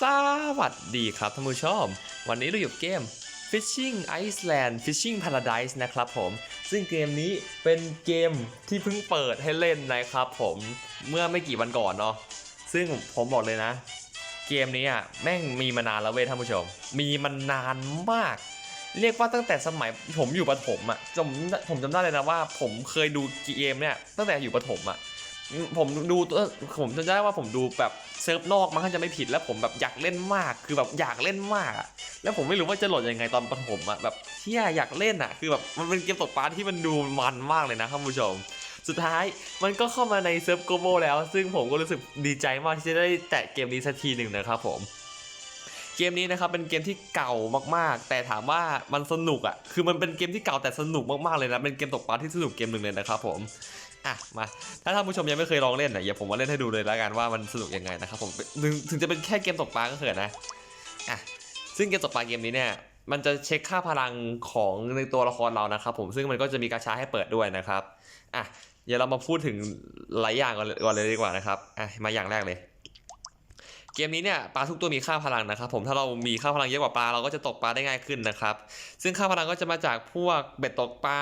สวัสดีครับท่านผู้ชม วันนี้เราอยู่เกม Fishing Iceland Fishing Paradise นะครับผม ซึ่งเกมนี้เป็นเกมที่เพิ่งเปิดให้เล่นนะครับผมเมื่อไม่กี่วันก่อนเนาะซึ่งผมบอกเลยนะ เกมนี้อะแม่งมีมานานแล้วเว้ยท่านผู้ชม มีมานานมาก เรียกว่าตั้งแต่สมัยผมอยู่ประถมอะจำผมจำได้เลยนะว่า ผมเคยดูเกมเนี่ยตั้งแต่อยู่ประถมอะ ผมดูผมจำได้ว่าผมดูแบบเซิร์ฟนอกมันก็จะไม่ผิดแล้วผมแบบอยากเล่นมากคือแบบอยากเล่นมากแล้วผมไม่รู้ว่าจะโหลดยังไงตอนประถมอะแบบเที่ยอยากเล่นอะคือแบบมันเป็นเกมตกปลาที่มันดูมันมากเลยนะท่านผู้ชม สุดท้ายมันก็เข้ามาในเซิร์ฟโกโบแล้ว ซึ่งผมก็รู้สึกดีใจมากที่จะได้แตะเกมนี้สักทีหนึ่งนะครับผมเกมนี้นะครับเป็นเกมที่เก่ามากๆ แต่ถามว่ามันสนุกอะคือมันเป็นเกมที่เก่าแต่สนุกมากๆเลยนะเป็นเกมตกปลาที่สนุกเกมหนึ่งเลยนะครับผม อะมาถ้าท่านผู้ชมยังไม่เคยลองเล่นนะอย่าผมมาเล่นให้ดูเลยแล้วกันว่ามันสนุกยังไงนะครับผมถึงจะเป็นแค่เกมตกปลาก็เถอะนะอะซึ่งเกมตกปลาเกมนี้เนี่ยมันจะเช็คค่าพลังของในตัวละครเรานะครับผมซึ่งมันก็จะมีกาชาให้เปิดด้วยนะครับอะเดี๋ยวเรามาพูดถึงหลายอย่างก่อนเลยก่อนเลยดีกว่านะครับอะมาอย่างแรกเลย เกมนี้เนี่ยปลาทุกตัวมีค่าพลังนะครับผมถ้าเรามีค่าพลังเยอะกว่าปลาเราก็จะตกปลาได้ง่ายขึ้นนะครับ ซึ่งค่าพลังก็จะมาจากพวกเบ็ดตกปลา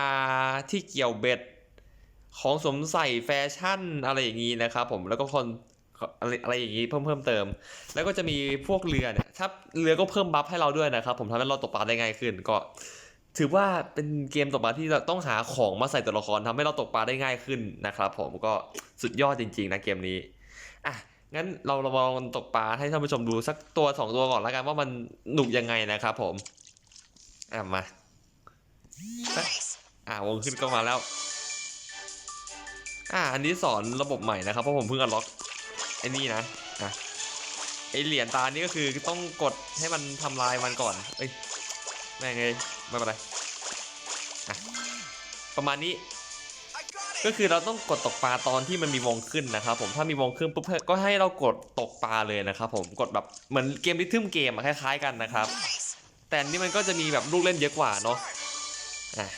ที่เกี่ยวเบ็ด ของสวมใส่แฟชั่นอะไรอย่างนี้นะครับผมแล้วก็คนอะไรอะไรอย่างนี้เพิ่มเพิ่มเติม แล้วก็จะมีพวกเรือเนี่ยถ้าเรือก็เพิ่มบัฟให้เราด้วยนะครับ ผมทำให้เราตกปลาได้ง่ายขึ้นก็ ถือว่าเป็นเกมตกปลาที่เราต้องหาของมาใส่ตัวละครทำให้เราตกปลาได้ง่ายขึ้นนะครับผมก็สุดยอดจริง ๆ นะเกมนี้อะงั้นเราลองตกปลาให้ท่านผู้ชมดูสักตัวสองตัวก่อนแล้วกันว่ามันหนุกยังไงนะครับผมอะมาอ่าวงขึ้นก็มาแล้ว อ่า อันนี้สอนระบบใหม่นะครับ เพราะผมเพิ่งอันล็อกไอ้นี่นะอะไอเหรียญตานี่ก็คือต้องกดให้มันทำลายมันก่อน เอ้ย แม่งเลยไม่เป็นไรอะประมาณนี้ ก็คือเราต้องกดตกปลาตอนที่มันมีวงขึ้นนะครับผม ถ้ามีวงขึ้นปุ๊บก็ให้เรากดตกปลาเลยนะครับผม กดแบบเหมือนเกมริทึมเกมอะคล้ายๆกันนะครับ แต่นนี่มันก็จะมีแบบลูกเล่นเยอะกว่าเนาะ อะ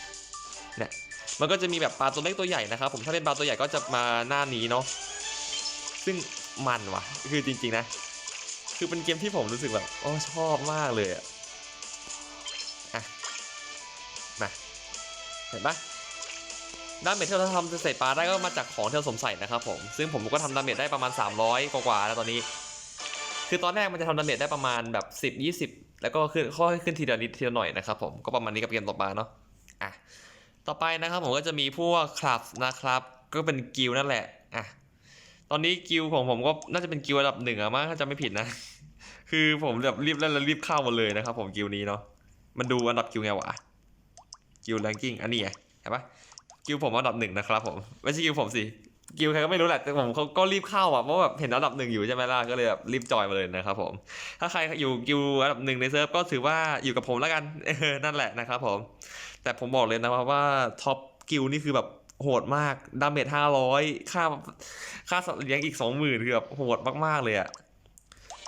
เนี่ย มันก็จะมีแบบปลาตัวเล็กตัวใหญ่นะครับผมถ้าเป็นปลาตัวใหญ่ก็จะมาหน้านี้เนาะซึ่งมันว่ะ คือจริง ๆ นะ คือเป็นเกมที่ผมรู้สึกแบบโอ้ชอบมากเลยอะอะมาเห็นปะดาเมจที่เราทำใส่ปลาได้ก็มาจากของที่เราสมใส่นะครับผม ซึ่งผมก็ทำดาเมจได้ประมาณ 300 กว่าๆแล้วตอนนี้ คือตอนแรกมันจะทำดาเมจได้ประมาณแบบ 10 20 แล้วก็ขึ้นค่อยขึ้นทีละนิดทีละหน่อยนะครับผม ก็ประมาณนี้กับเกมตกปลาเนาะ อะ ต่อไปนะครับผมก็จะมีพวกคลับนะครับ ก็เป็นกิลนั่นแหละอะตอนนี้กิลของผมก็น่าจะเป็นกิลระดับหนึ่งอะมั้งถ้าจะไม่ผิดนะ คือผมแบบรีบเล่นแล้วรีบเข้ามาเลยนะครับ ผมกิลนี้เนาะมันดูอันดับกิลไงวะกิลแรงกิ้งอันนี้ไงเห็นปะกิลผมอันดับหนึ่งนะครับผมไม่ใช่กิลผมสิ กิลใครก็ไม่รู้แหละแต่ผมเขาก็รีบเข้าอะเพราะแบบเห็นอันดับหนึ่งอยู่ใช่ไหมล่ะก็เลยแบบรีบจอยมาเลยนะครับผม ถ้าใครอยู่กิลอันดับหนึ่งในเซิร์ฟก็ถือว่าอยู่กับผมแล้วกันเออนั่นแหละนะครับผม แต่ผมบอกเลยนะว่าท็อปกิลนี่คือแบบโหดมากดาเมจห้าร้อยค่าค่าสัตว์เลี้ยงอีกสองหมื่นคือแบบโหดมากๆเลยอะ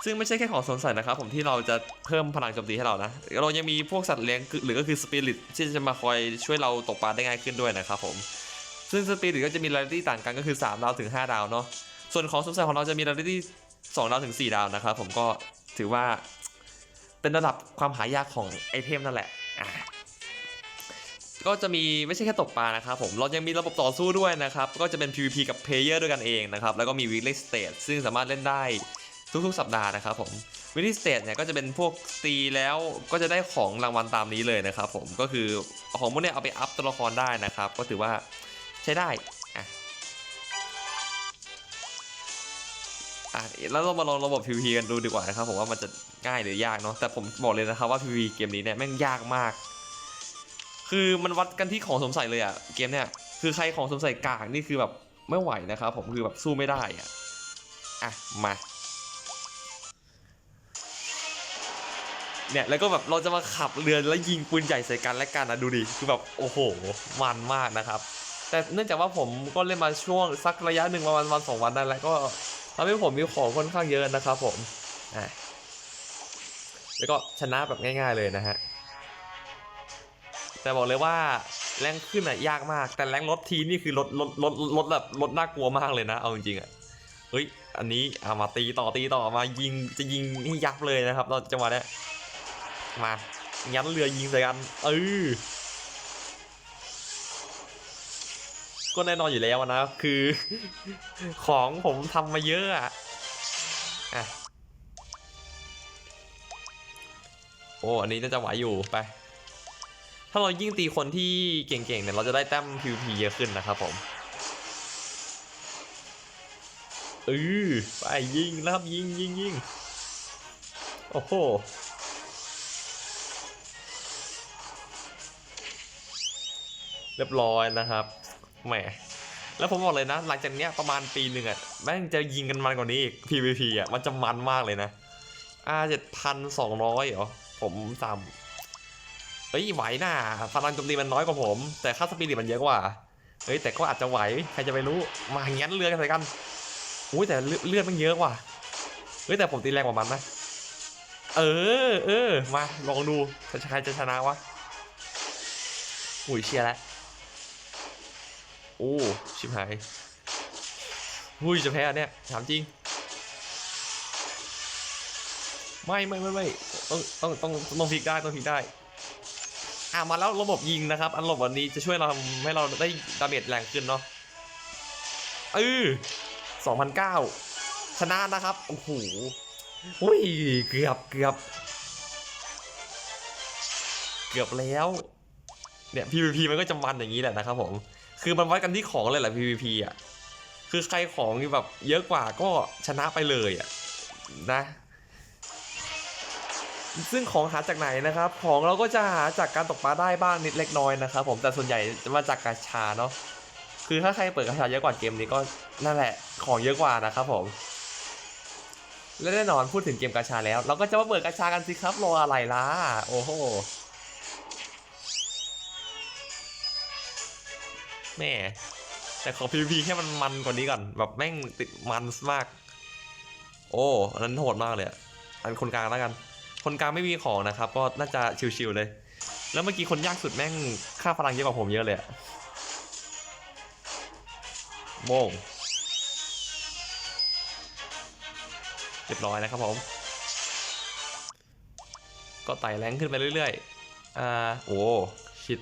ซึ่งไม่ใช่แค่ของสนใส่นะครับผมที่เราจะเพิ่มพลังโจมตีให้เรานะ เรายังมีพวกสัตว์เลี้ยงหรือก็คือสปิริตที่จะมาคอยช่วยเราตกปลาได้ง่ายขึ้นด้วยนะครับผม ซึ่งสปิริตก็จะมีรายละเอียดต่างกันก็คือ 3 ดาวถึง 5 ดาวเนาะ ส่วนของสมใส่ของเราจะมีรายละเอียด2ดาวถึง 4 ดาวนะครับผมก็ถือว่าเป็นระดับความหายากของไอเทมนั่นแหละอะก็จะมีไม่ใช่แค่ตกปลานะครับผม เรายังมีระบบต่อสู้ด้วยนะครับ ก็จะเป็น PVP กับเพลเยอร์ด้วยกันเองนะครับ แล้วก็มี weekly stage ซึ่งสามารถเล่นได้ทุกๆ สัปดาห์นะครับผม weekly stage เนี่ยก็จะเป็นพวกตีแล้วก็จะได้ของรางวัลตามนี้เลยนะครับผม ก็คือของพวกเนี้ยเอาไปอัพตัวละครได้นะครับ ก็ถือว่า ใช้ได้อะอะแล้วเรามาลองระบบ PVP กันดูดีกว่านะครับผมว่ามันจะง่ายหรือยากเนาะแต่ผมบอกเลยนะครับว่า PVP เกมนี้เนี่ยแม่งยากมาก คือมันวัดกันที่ของสมใส่เลยอะเกมเนี่ยคือใครของสมใส่กากนี่คือแบบไม่ไหวนะครับผมคือแบบสู้ไม่ได้อะอะมาเนี่ยแล้วก็แบบเราจะมาขับเรือแล้วยิงปืนใหญ่ใส่กันและกันนะดูดิคือแบบโอ้โหมันมากนะครับ แต่เนื่องจากว่าผมก็เล่นมาช่วงสักระยะหนึ่งประมาณวันสองวันได้แล้วก็ทำให้ผมมีของค่อนข้างเยอะนะครับผมอะแล้วก็ชนะแบบง่าย ๆเลยนะฮะแต่บอกเลยว่าแรงขึ้นอะยากมาก แต่แรงลดทีนี่คือลดลดลดลดแบบลดน่ากลัวมากเลยนะ เอาจริงๆอะเฮ้ยอันนี้เอามาตีต่อตีต่อมายิงจะยิงให้ยับเลยนะครับเราจังหวะเนี้ยมายันเรือยิงใส่กันเออ ก็แน่นอนอยู่แล้วนะ คือ ของผมทำมาเยอะอะอะโอ้อันนี้น่าจะไหวอยู่ไป ถ้าเรายิ่งตีคนที่เก่งๆเนี่ยเราจะได้แต้ม PVP เยอะขึ้นนะครับผมเออไปยิงนะครับยิงยิงยิงโอ้โหเรียบร้อยนะครับ แหมแล้วผมบอกเลยนะ หลังจากเนี้ยประมาณปีหนึ่งอะแม่งจะยิงกันมันกว่านี้อีก PVP อะมันจะมันมากเลยนะ R เจ็ดพันสองร้อยเหรอ ผมสามเฮ้ยไหวน่ะพลังโจมตีมันน้อยกว่าผม แต่ค่าสปีดมันเยอะกว่าเฮ้ยแต่ก็อาจจะไหวใครจะไปรู้มาอย่างงั้นเรือกันใส่กันอุ้ยแต่เลือดเลือดมันเยอะกว่าเฮ้ยแต่ผมตีแรงกว่ามันนะเออเออมาลองดูใครจะชนะวะอุ้ยเชียร์แล้ว โอ้ ชิบหายอุ้ยจะแพ้เนี่ย ถามจริง ไม่ไม่ไม่ไม่ต้องต้องต้องต้องพลิกได้ต้องพลิกได้ อะมาแล้วระบบยิงนะครับ อันระบบวันนี้จะช่วยเราทำให้เราได้ดาเมจแรงขึ้นเนาะเออสองพันเก้าชนะนะครับ โอ้โหอุ้ย เกือบเกือบ เกือบแล้ว เนี่ย PVP มันก็จะมันอย่างนี้แหละนะครับผม คือมันวัดกันที่ของเลยแหละ PVP อะ คือใครของแบบเยอะกว่าก็ชนะไปเลยอะนะ ซึ่งของหาจากไหนนะครับ ของเราก็จะหาจากการตกปลาได้บ้างนิดเล็กน้อยนะครับผมแต่ส่วนใหญ่จะมาจากกาชาเนาะ คือถ้าใครเปิดกาชาเยอะกว่าเกมนี้ก็นั่นแหละของเยอะกว่านะครับผมและแน่นอนพูดถึงเกมกาชาแล้ว เราก็จะมาเปิดกาชากันสิครับรออะไรล่ะ โอ้โห แม่แต่ขอ PVP แค่มันมันกว่านี้ก่อน แบบแม่งติดมันมาก โอ้อันนั้นโหดมากเลยอันคนกลางแล้วกัน คนกลางไม่มีของนะครับ ก็น่าจะชิวๆเลย แล้วเมื่อกี้คนยากสุดแม่งค่าพลังเยอะกว่าผมเยอะเลยอะโมงเรียบร้อยนะครับผม ก็ไต่แรงขึ้นไปเรื่อยๆ อ่า โอ้ ชิด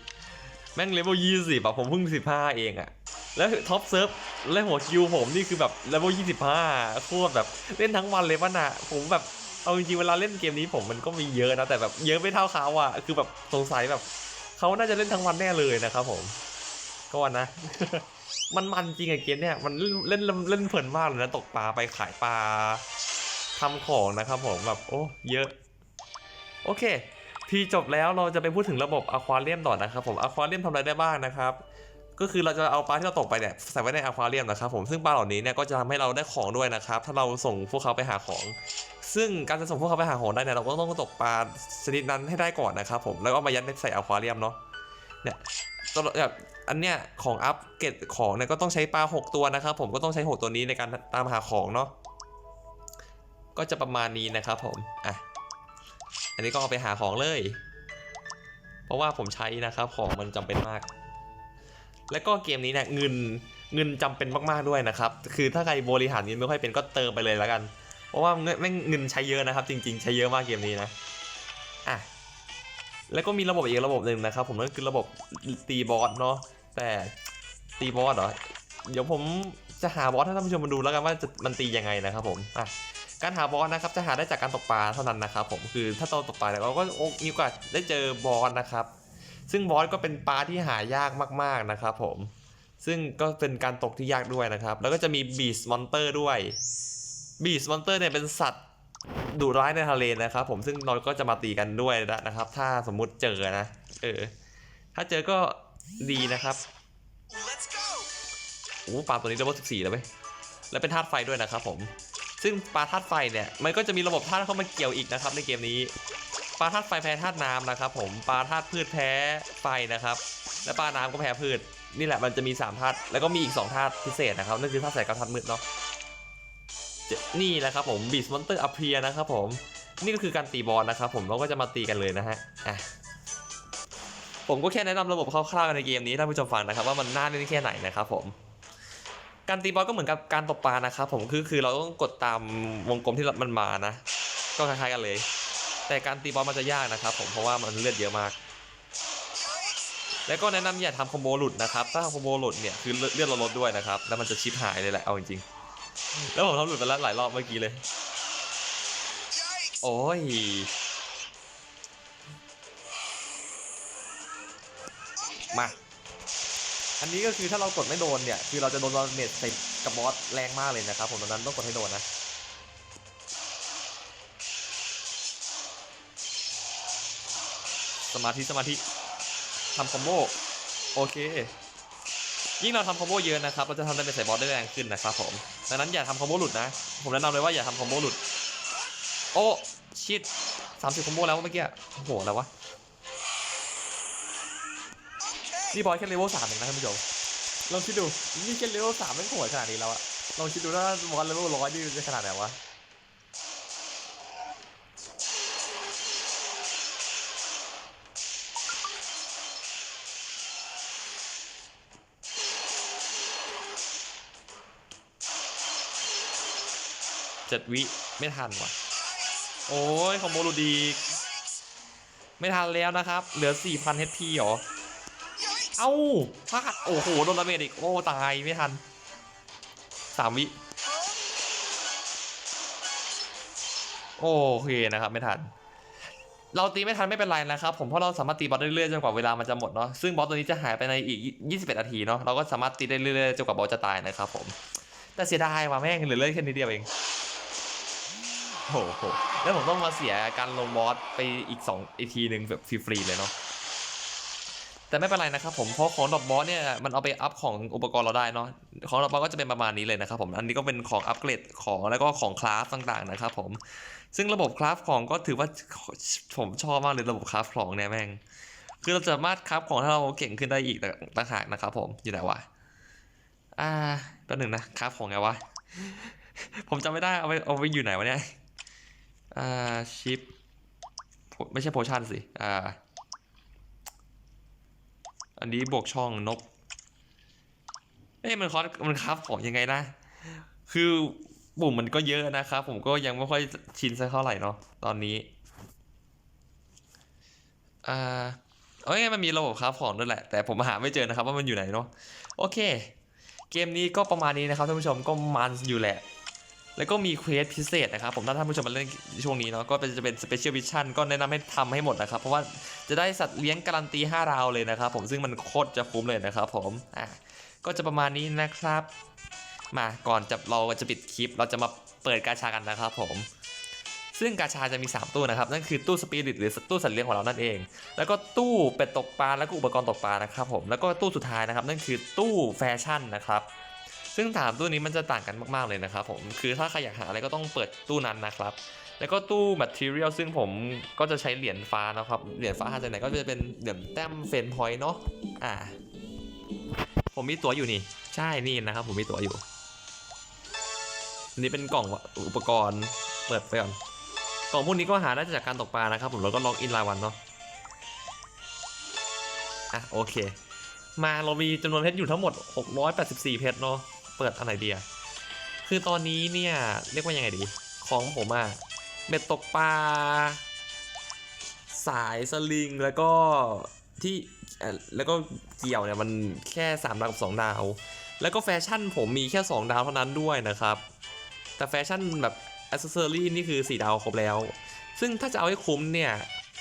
แม่งเลเวลยี่สิบอะผมเพิ่งสิบห้าเองอะแล้วท็อปเซิร์ฟและหัวคิวผมนี่คือแบบเลเวลยี่สิบห้าโคตรแบบเล่นทั้งวันเลยป่ะน่ะผมแบบเอาจริงๆเวลาเล่นเกมนี้ผมมันก็มีเยอะนะแต่แบบเยอะไม่เท่าเขาอะคือแบบสงสัยแบบเขาน่าจะเล่นทั้งวันแน่เลยนะครับผมก็วันนะ มันมันจริงอเกมเนี่ยมันเล่นเล่นเล่นเพลินมากเลยนะตกปลาไปขายปลาทำของนะครับผมแบบโอ้เยอะ โอเค ที่จบแล้วเราจะไปพูดถึงระบบอะควาเรียมต่อนะครับผมอะควาเรียมทำอะไรได้บ้างนะครับก็คือเราจะเอาปลาที่เราตกไปเนี่ยใส่ไว้ในอะควาเรียมนะครับผมซึ่งปลาเหล่านี้เนี่ยก็จะทำให้เราได้ของด้วยนะครับ ถ้าเราส่งพวกเขาไปหาของ ซึ่งการจะส่งพวกเขาไปหาของได้เนี่ยเราก็ต้องตกปลาชนิดนั้นให้ได้ก่อนนะครับผมแล้วก็มายัดในใส่อควาเรียมเนาะเนี่ยตัวแบบอันเนี้ยของอัปเกรดของเนี่ยก็ต้องใช้ปลา 6 ตัวนะครับผมก็ต้องใช้ 6 ตัวนี้ในการตามหาของเนาะก็จะประมาณนี้นะครับผมอะ นนี้ก็เอาไปหาของเลย เพราะว่าผมใช้นะครับของมันจำเป็นมาก และก็เกมนี้เนี่ยเงินเงินจำเป็นมากๆด้วยนะครับ คือถ้าใครบริหารเงินไม่ค่อยเป็นก็เติมไปเลยแล้วกัน เพราะว่าเงินแม่งเงินใช้เยอะนะครับ จริง ๆ ใช้เยอะมากเกมนี้นะอะแล้วก็มีระบบอีกระบบหนึ่งนะครับ ผมนั่นคือระบบตีบอสเนาะแต่ตีบอสเหรอเดี๋ยวผมจะหาบอสให้ท่านผู้ชมมาดูแล้วกันว่าจะมันตียังไงนะครับผมอะ การหาบอสนะครับจะหาได้จากการตกปลาเท่านั้นนะครับผมคือถ้าเราตกปลาเนี่ยเราก็มีโอกาสได้เจอบอสนะครับ ซึ่งบอสก็เป็นปลาที่หายากมากๆนะครับผมซึ่งก็เป็นการตกที่ยากด้วยนะครับ แล้วก็จะมีบีสมอนเตอร์ด้วยบีสมอนเตอร์เนี่ยเป็นสัตว์ดุร้ายในทะเลนะครับ ผมซึ่งเราก็จะมาตีกันด้วยนะครับ ถ้าสมมุติเจอนะเออถ้าเจอก็ดีนะครับโอ้ปลาตัวนี้เลเวล14 แล้วเว้ยแล้วเป็นธาตุไฟด้วยนะครับผม ซึ่งปลาธาตุไฟเนี่ยมันก็จะมีระบบธาตุเข้ามาเกี่ยวอีกนะครับในเกมนี้ปลาธาตุไฟแพ้ธาตุน้ำนะครับผมปลาธาตุพืชแพ้ไฟนะครับ และปลาน้ำก็แพ้พืชนี่แหละมันจะมี3ธาตุแล้วก็มีอีก2ธาตุพิเศษนะครับนั่นคือธาตุแสงกับธาตุมืดเนาะนี่แหละครับผมบีสมอนเตอร์อ p เ e ียนะครับผมนี่ก็คือการตีบอลนะครับผมเราก็จะมาตีกันเลยนะฮะอะผมก็แค่แนะนำระบบคร่าวๆในเกมนี้ท่านผู้ชมฟังนะครับว่ามันน่าเล่นแค่ไหนนะครับผม การตีบอสก็เหมือนกับการตกปลานะครับผมคือคือเราต้องกดตามวงกลมที่มันมานะ ก็คล้ายๆกันเลย แต่การตีบอสมันจะยากนะครับ ผมเพราะว่ามันเลือดเยอะมาก แล้วก็แนะนำอย่าทำคอมโบหลุดนะครับ ถ้าทำคอมโบหลุดเนี่ยคือเลือดเราลดด้วยนะครับ แล้วมันจะชิปหายเลยแหละเอาจริงๆแล้วผมทำหลุดไปแล้วหลายรอบเมื่อกี้เลย โอ้ยมา อันนี้ก็คือถ้าเรากดไม่โดนเนี่ย คือเราจะโดนเราเน็ตใส่กับบอสแรงมากเลยนะครับผมดังนั้นต้องกดให้โดนนะสมาธิสมาธิทำคอมโบโอเค ยิ่งเราทำคอมโบเยอะนะครับ เราจะทำได้เป็นใส่บอสได้แรงขึ้นนะครับผมดังนั้นอย่าทำคอมโบหลุดนะ ผมแนะนำเลยว่าอย่าทำคอมโบหลุด โอ้ชิดสามสิบคอมโบแล้วเมื่อกี้โอ้โหอะไรวะ นี่บอสแค่เลเวลสามเองนะท่านผู้ชมลองคิดดูนี่แค่เลเวลสามไม่งโหดขนาดนี้แล้วอะลองคิดดูถ้าบอสเลเวลร้อยนี่จะขนาดไหนวะเจ็ดวิไม่ทันว่ะ โอ้ยคอมโบลูดี ไม่ทันแล้วนะครับ เหลือ 4,000 HP เหรอ เอ้าพลาดโอ้โหโดนดาเมจอีกโอ้ตายไม่ทัน3วิโอเคนะครับไม่ทัน เราตีไม่ทันไม่เป็นไรนะครับผมเพราะเราสามารถตีบอสได้เรื่อยๆจนกว่าเวลามันจะหมดเนาะซึ่งบอสตัวนี้จะหายไปในอีก 21นาทีเนาะเราก็สามารถตีได้เรื่อยๆจนกว่าบอสจะตายนะครับผม แต่เสียดายว่ะแม่งเหลือเลือแค่นิดเดียวเองโอ้โหแล้วผมต้องมาเสียการลงบอสไปอีก2อีกทีหนึ่งแบบฟรีๆเลยเนาะ แต่ไม่เป็นไรนะครับผมเพราะของดอปบอสเนี่ยมันเอาไปอัพของอุปกรณ์เราได้เนาะของดอปบอสก็จะเป็นประมาณนี้เลยนะครับผมอันนี้ก็เป็นของอัปเกรดของแล้วก็ของคราฟต่างๆนะครับผมซึ่งระบบคราฟของก็ถือว่าผมชอบมากเลยระบบคราฟของเนี่ยแม่งคือเราสามารถคราฟของถ้าเราเก่งขึ้นได้อีกต่างหากนะครับผมอยู่ไหนวะอ่าแป๊บหนึ่งนะคราฟของไงวะผมจำไม่ได้เอาไปเอาไปอยู่ไหนวะเนี่ยอ่าชิปไม่ใช่โพชั่นสิอ่า อันนี้บวกช่องนกเอ้ยมันคอสมันครับของยังไงนะ คือปุ่มมันก็เยอะนะครับ ผมก็ยังไม่ค่อยชินสักเท่าไหร่เนาะตอนนี้ อ่าเอ้ยมันมีระบบครับของด้วยแหละ แต่ผมหาไม่เจอนะครับว่ามันอยู่ไหนเนาะโอเค เกมนี้ก็ประมาณนี้นะครับท่านผู้ชมก็มันอยู่แหละ แล้วก็มีเควสพิเศษนะครับผมถ้าท่านผู้ชมมาเล่นช่วงนี้เนาะก็เป็นจะเป็นสเปเชียลวิชั่นก็แนะนำให้ทำให้หมดนะครับ เพราะว่าจะได้สัตว์เลี้ยงการันตี5ดาวเลยนะครับผมซึ่งมันโคตรจะคุ้มเลยนะครับผมอะก็จะประมาณนี้นะครับ มาก่อนจะเราจะปิดคลิป เราจะมาเปิดกาชากันนะครับผมซึ่งกาชาจะมี 3 ตู้นะครับ นั่นคือตู้สปิริตหรือตู้สัตว์เลี้ยงของเรานั่นเอง แล้วก็ตู้เป็ดตกปลาแล้วก็อุปกรณ์ตกปลานะครับผมแล้วก็ตู้สุดท้ายนะครับ นั่นคือตู้แฟชั่นนะครับ ซึ่งถามตู้นี้มันจะต่างกันมากๆเลยนะครับผมคือถ้าใครอยากหาอะไรก็ต้องเปิดตู้นั้นนะครับแล้วก็ตู้ material ซึ่งผมก็จะใช้เหรียญฟ้านะครับเหรียญฟ้าหาจากไหนก็จะเป็นเหรียญแต้มเฟนพอยต์เนาะอ่า ผมมีตั๋วอยู่นี่ ใช่นี่นะครับ ผมมีตั๋วอยู่นนี้เป็นกล่องอุปกรณ์เปิดไปก่อนกล่องพวกนี้ก็หาได้จากการตกปลานะครับ ผมแล้วก็ล็อกอินรายวันเนาะอะโอเค มาเรามีจำนวนเพชรอยู่ทั้งหมด 684 เพชรเนาะ เปิดอันไหนดีอะคือตอนนี้เนี่ยเรียกว่ายังไงดีของผมอะเบ็ดตกปลาสายสลิงแล้วก็ที่แล้วก็เกี่ยวเนี่ยมันแค่3ดาวกับ2ดาว แล้วก็แฟชั่นผมมีแค่ 2 ดาวเท่านั้นด้วยนะครับ แต่แฟชั่นแบบอ c เซอรี่นี่คือ 4 ดาวครบแล้ว ซึ่งถ้าจะเอาให้คุ้มเนี่ย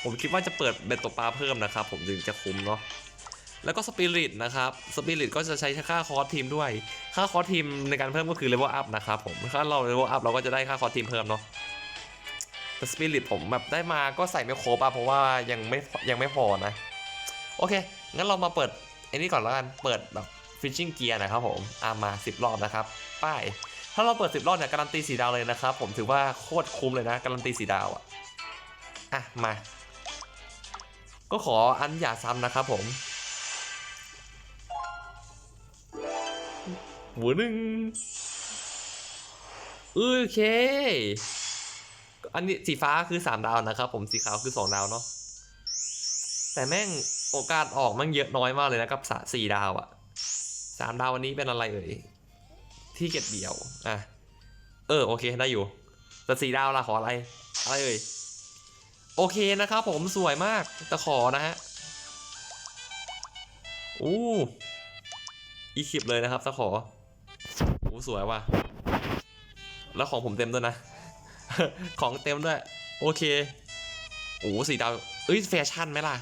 ผมคิดว่าจะเปิดเบ็ดตกปลาเพิ่มนะครับ ผมถึงจะคุ้มเนาะ แล้วก็สปิริตนะครับสปิริตก็จะใช้ค่าคอร์สทีมด้วย ค่าคอร์สทีมในการเพิ่มก็คือเลเวลอัพนะครับผมถ้าเราเลเวลอัพเราก็จะได้ค่าคอร์สทีมเพิ่มเนาะแต่สปิริตผมแบบได้มาก็ใส่ไม่ครบอะเพราะว่ายังไม่ยังไม่พอนะ โอเค งั้นเรามาเปิดไอ้นี่ก่อนแล้วกัน เปิดแบบฟิชชิ่งเกียร์นะครับผมอามา 10 รอบนะครับ ป้าย ถ้าเราเปิด 10 รอบเนี่ยการันตีสีดาวเลยนะครับ ผมถือว่าโคตรคุ้มเลยนะ การันตีสีดาวอะอะมา ก็ขออันอย่าซ้ำนะครับผม หัวหนึ่งโอเค อันนี้สีฟ้าคือ3ดาวนะครับ ผมสีขาวคือ2ดาวเนาะแต่แม่งโอกาสออกมันเยอะน้อยมากเลยนะกับสี่ดาวอะสามดาววันนี้เป็นอะไรเอ่ยที่เก็บเดี่ยวอะเออโอเคได้อยู่แต่สี่ดาวละขออะไรอะไรเอ่ยโอเคนะครับผมสวยมากแต่ขอนะฮะอู้อีคลิปเลยนะครับตะขอ สวยว่ะ แล้วของผมเต็มด้วยนะ ของเต็มด้วย โอเค โอ้สีดาวเอ้ยแฟชั่นไหมล่ะ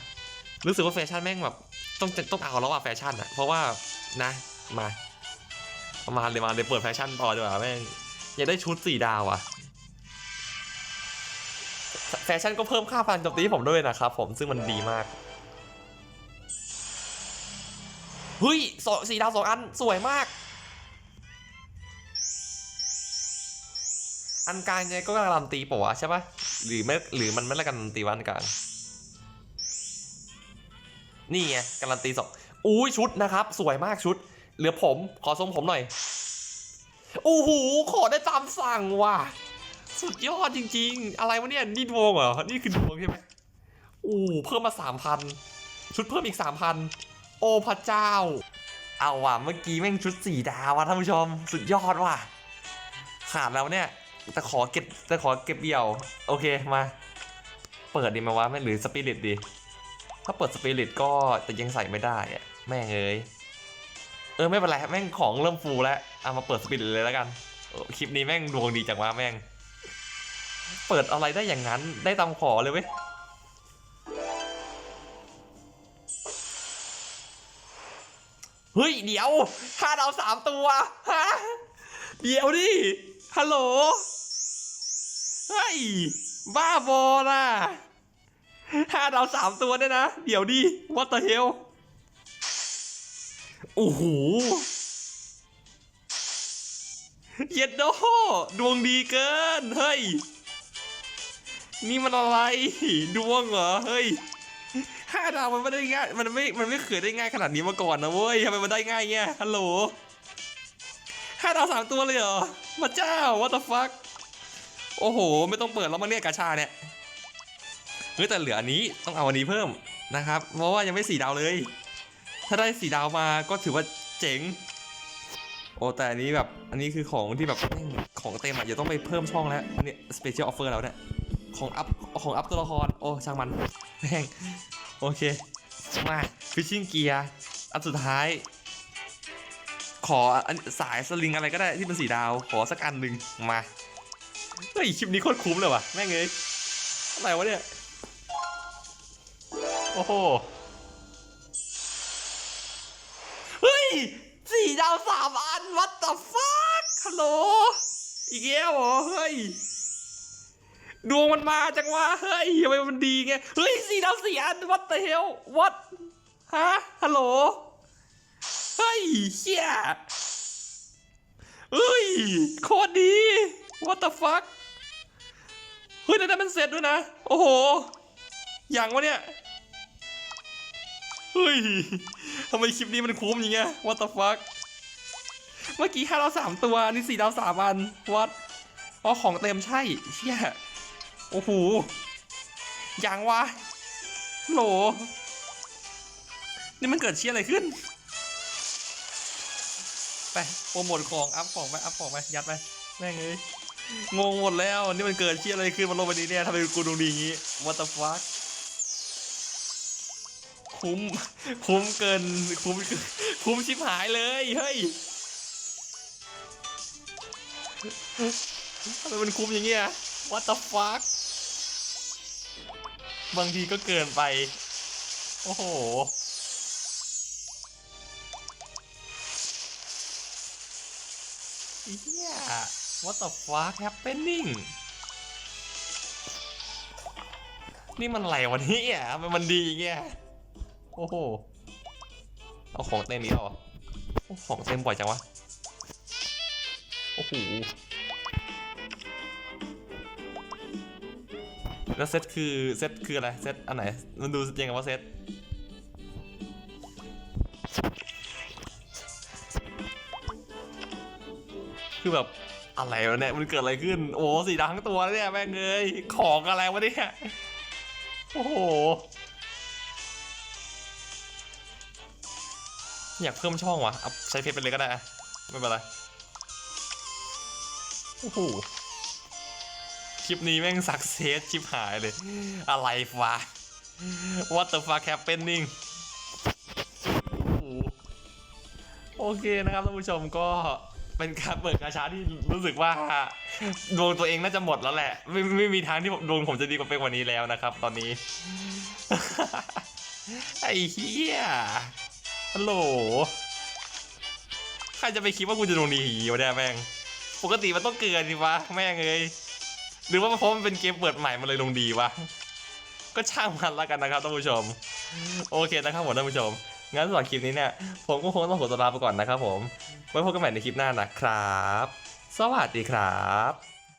รู้สึกว่าแฟชั่นแม่งแบบ ต้องต้องเอาแล้วว่ะแฟชั่นอะเพราะว่านะมามาเลยมาเลยเปิดแฟชั่นต่อดีกว่าแม่งอยากได้ชุดสีดาวอะแฟชั่นก็เพิ่มค่าพลังโจมตีผมด้วยนะครับผมซึ่งมันดีมากเฮ้ยสองสีดาวสองอันสวยมาก อันกลางเนี่ยก็การันตีปะวะใช่ปะหรือไม่หรือมันไม่ละการันตีวันกลางนี่ไงการันตีสองอุ้ยชุดนะครับ สวยมากชุด เหลือผมขอทรงผมหน่อยโอ้โหขอได้ตามสั่งว่ะ สุดยอดจริง ๆ อะไรวะเนี่ยนี่ดวงเหรอ นี่คือดวงใช่ไหมโอ้เพิ่มมาสามพันชุดเพิ่มอีกสามพันโอ้พระเจ้า เอาว่ะเมื่อกี้แม่งชุดสี่ดาวว่ะท่านผู้ชม สุดยอดว่ะขาดแล้วเนี่ย แต่ขอเก็บแต่ขอเก็บเดี่ยว โอเคมา เปิดดีไหมวะไม่หรือสปิริตดี ถ้าเปิดสปิริตก็แต่ยังใส่ไม่ได้อะแม่งเอ้ยเออไม่เป็นไรแม่งของเริ่มฟูแล้วเอามาเปิดสปิริตเลยแล้วกันคลิปนี้แม่งดวงดีจังวะแม่ง เปิดอะไรได้อย่างนั้นได้ตามขอเลยเว้ยเฮ้ย เดี๋ยวห้าดาวสามตัวฮะเดี๋ยวดิ ฮัลโหล เฮ้ย บ้าบอล่ะห้าดาวสามตัวเนี่ยนะ เดี๋ยวดิ what the hell โอ้โห เย็ดโดดวงดีเกิน เฮ้ย นี่มันอะไร ดวงเหรอ เฮ้ยห้าดาวมันไม่ได้ง่าย มันไม่ มันไม่เคยได้ง่ายขนาดนี้มาก่อนนะเว้ยทำไมมันได้ง่ายเงี้ยฮัลโหล ห้าดาวสามตัวเลยเหรอมาเจ้า what the fuck โอ้โห ไม่ต้องเปิดแล้วมาเนี่ยกาชาเนี่ยเฮ้ยแต่เหลืออันนี้ต้องเอาอันนี้เพิ่มนะครับ เพราะว่ายังไม่สี่ดาวเลย ถ้าได้สี่ดาวมาก็ถือว่าเจ๋ง โอ้แต่อันนี้แบบ อันนี้คือของที่แบบของเต็มอะอย่าต้องไปเพิ่มช่องแล้วอันนี้สเปเชียลออฟเฟอร์แล้วเนี่ยของอัพของอัพตัวละคร โอ้ช่างมันแม่งโอเค มาฟิชชิ่งเกียร์อันสุดท้าย ขอสายสลิงอะไรก็ได้ที่เป็นสีดาวขอสักอันหนึ่งมาเฮ้ยคลิปนี้โคตรคุ้มเลยว่ะแม่งเอ้ยอะไรวะเนี่ยโอ้โหเฮ้ยสีดาวสามอัน what the fuck ฮัลโหลอีกแล้วเหรอเฮ้ยดวงมันมาจังวะเฮ้ยทำไมมันดีไงเฮ้ยสีดาวสี่อัน what the hell what ฮะฮัลโหล เฮ้ยเชี่ยเฮ้ย โคตรดี what the fuck เฮ้ยนั่นมันเสร็จด้วยนะ โอ้โห อย่างวะเนี่ย เฮ้ยทำไมคลิปนี้มันคุ้มอย่างเงี้ย what the fuck เมื่อกี้ห้าดาวสามตัวนนี้สี่ดาวสามอัน what อ๋อของเต็มใช่ เชี่ย โอ้โห อย่างวะโหลนี่มันเกิดเชี่ยอะไรขึ้น ไปโปรโมทของอัพของไปอัพของไปยัดไปแม่งเอ้ยงงหมดแล้วนี่มันเกิดเชี่ยอะไรขึ้นมาลงไปนี้เนี่ยทำไมกูดวงดีอย่างงี้ what the fuck คุ้มคุ้มเกินคุ้มคุ้มชิบหายเลยเฮ้ยทำไมมันคุ้มอย่างเงี้ย what the fuck บางทีก็เกินไป โอ้โห what the fuck happening นี่มันอะไรวะเนี่ยทำไมมันดีอย่างเงี้ยโอ้โห เอาของเต็มนี้เหรออ้ของเต็มบ่อยจังวะ โอ้โห แล้วเซตคือเซตคืออะไรเซตอันไหน มันดูยังไงว่าเซตคือแบบ อะไรวะเนี่ยมันเกิดอะไรขึ้น โอ้สีดำทั้งตัวแล้วเนี่ยแม่งเอ้ยของอะไรวะเนี่ย โอ้โห อยากเพิ่มช่องวะเอาใช้เพชรไปเลยก็ได้อะไม่เป็นไร โอ้โห คลิปนี้แม่งสักเซสชิบหายเลย อะไรวะ What the fuck happening โอเคนะครับท่านผู้ชมก็ เป็นการเปิดกาชาที่รู้สึกว่าดวงตัวเองน่าจะหมดแล้วแหละ ไม่ไม่มีทางที่ดวงผมจะดีกว่าเป็นกว่านี้แล้วนะครับ ตอนนี้ ไอ้เหี้ยฮัลโหลใครจะไปคิดว่ากูจะดวงดีวะเนี่ยแม่ง ปกติมันต้องเกินดิวะแม่งเลยหรือว่าเพราะมันเป็นเกมเปิดใหม่มันเลยลงดีวะก็ช่างมันล้วกันนะครับท่านผู้ชม โอเคนะครับผมท่านผู้ชม งั้นสำหรับคลิปนี้เนี่ยผมก็คงต้องขอตัวลาไปก่อนนะครับผมไว้พบกันใหม่ในคลิปหน้านะครับ สวัสดีครับ